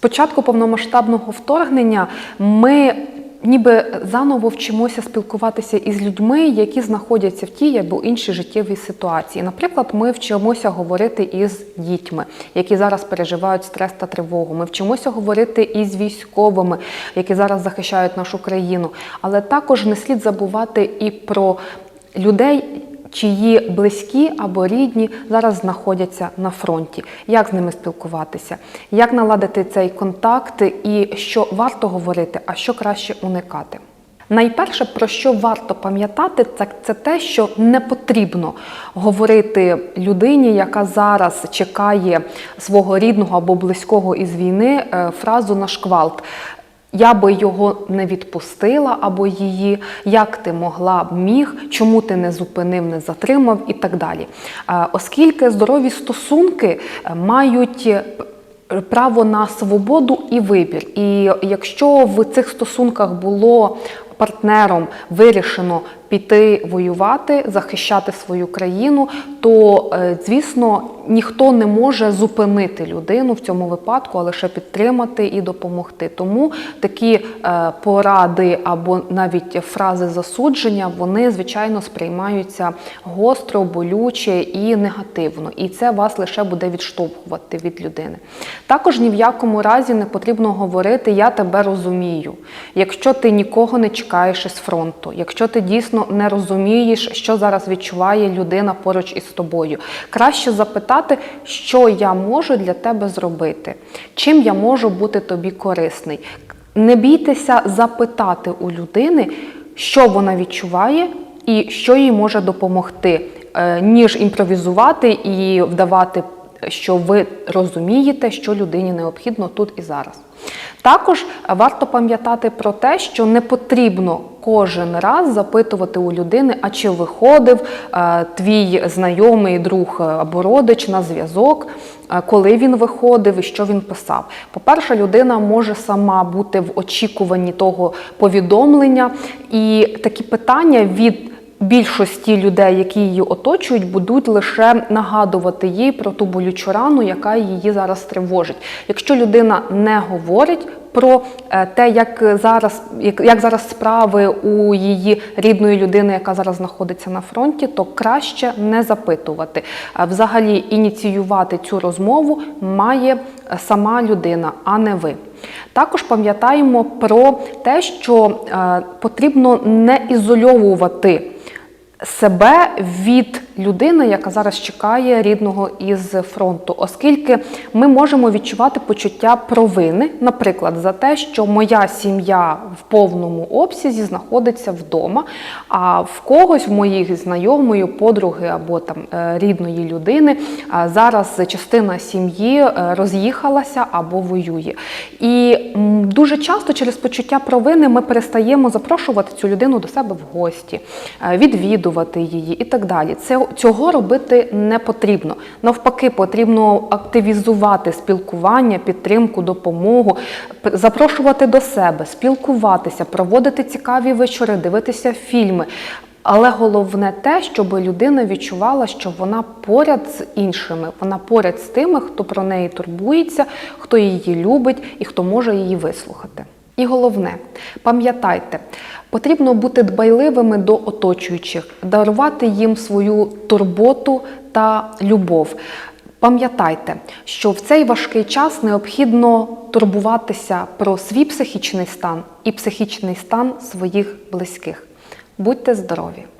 початку повномасштабного вторгнення ми ніби заново вчимося спілкуватися із людьми, які знаходяться в тій або іншій життєвій ситуації. Наприклад, ми вчимося говорити із дітьми, які зараз переживають стрес та тривогу. Ми вчимося говорити із військовими, які зараз захищають нашу країну. Але також не слід забувати і про людей чиї близькі або рідні зараз знаходяться на фронті. Як з ними спілкуватися, як наладити цей контакт і що варто говорити, а що краще уникати. Найперше, про що варто пам'ятати, це, це те, що не потрібно говорити людині, яка зараз чекає свого рідного або близького із війни, е, фразу на шквалт. Я би його не відпустила або її, як ти могла б міг, чому ти не зупинив, не затримав і так далі. Оскільки здорові стосунки е, мають е, право на свободу і вибір. І якщо в цих стосунках було партнером вирішено піти воювати, захищати свою країну, то е, звісно ніхто не може зупинити людину в цьому випадку, а лише підтримати і допомогти. Тому такі е, поради або навіть фрази засудження, вони звичайно сприймаються гостро, болюче і негативно. І це вас лише буде відштовхувати від людини. Також ні в якому разі не потрібно говорити Я тебе розумію. Якщо ти нікого не чекаєш із фронту, якщо ти дійсно не розумієш, що зараз відчуває людина поруч із тобою, краще запитати, що я можу для тебе зробити, чим я можу бути тобі корисний. Не бійтеся запитати у людини, що вона відчуває і що їй може допомогти, е, ніж імпровізувати і вдавати, що ви розумієте, що людині необхідно тут і зараз. Також варто пам'ятати про те, що не потрібно кожен раз запитувати у людини, а чи виходив е, твій знайомий друг е, або родич на зв'язок, е, коли він виходив і що він писав. По-перше, людина може сама бути в очікуванні того повідомлення, і такі питання від більшості людей, які її оточують, будуть лише нагадувати їй про ту болючу рану, яка її зараз тривожить. Якщо людина не говорить про е, те, як зараз, як, зараз справи у її рідної людини, яка зараз знаходиться на фронті, то краще не запитувати. Е, Взагалі ініціювати цю розмову має е, сама людина, а не ви. Також пам'ятаємо про те, що потрібно не ізольовувати себе від людини, яка зараз чекає рідного із фронту, оскільки ми можемо відчувати почуття провини, наприклад, за те, що моя сім'я в повному обсязі знаходиться вдома, а в когось в моїх знайомої, подруги або там е, рідної людини зараз частина сім'ї е, роз'їхалася або воює. І дуже часто через почуття провини ми перестаємо запрошувати цю людину до себе в гості, е, відвідувати її і так далі. Це цього робити не потрібно. Навпаки, потрібно активізувати спілкування, підтримку, допомогу, запрошувати до себе, спілкуватися, проводити цікаві вечори, дивитися фільми. Але головне те, щоб людина відчувала, що вона поряд з іншими, вона поряд з тими, хто про неї турбується, хто її любить і хто може її вислухати. І головне, пам'ятайте, потрібно бути дбайливими до оточуючих, дарувати їм свою турботу та любов. Пам'ятайте, що в цей важкий час необхідно турбуватися про свій психічний стан і психічний стан своїх близьких. Будьте здорові!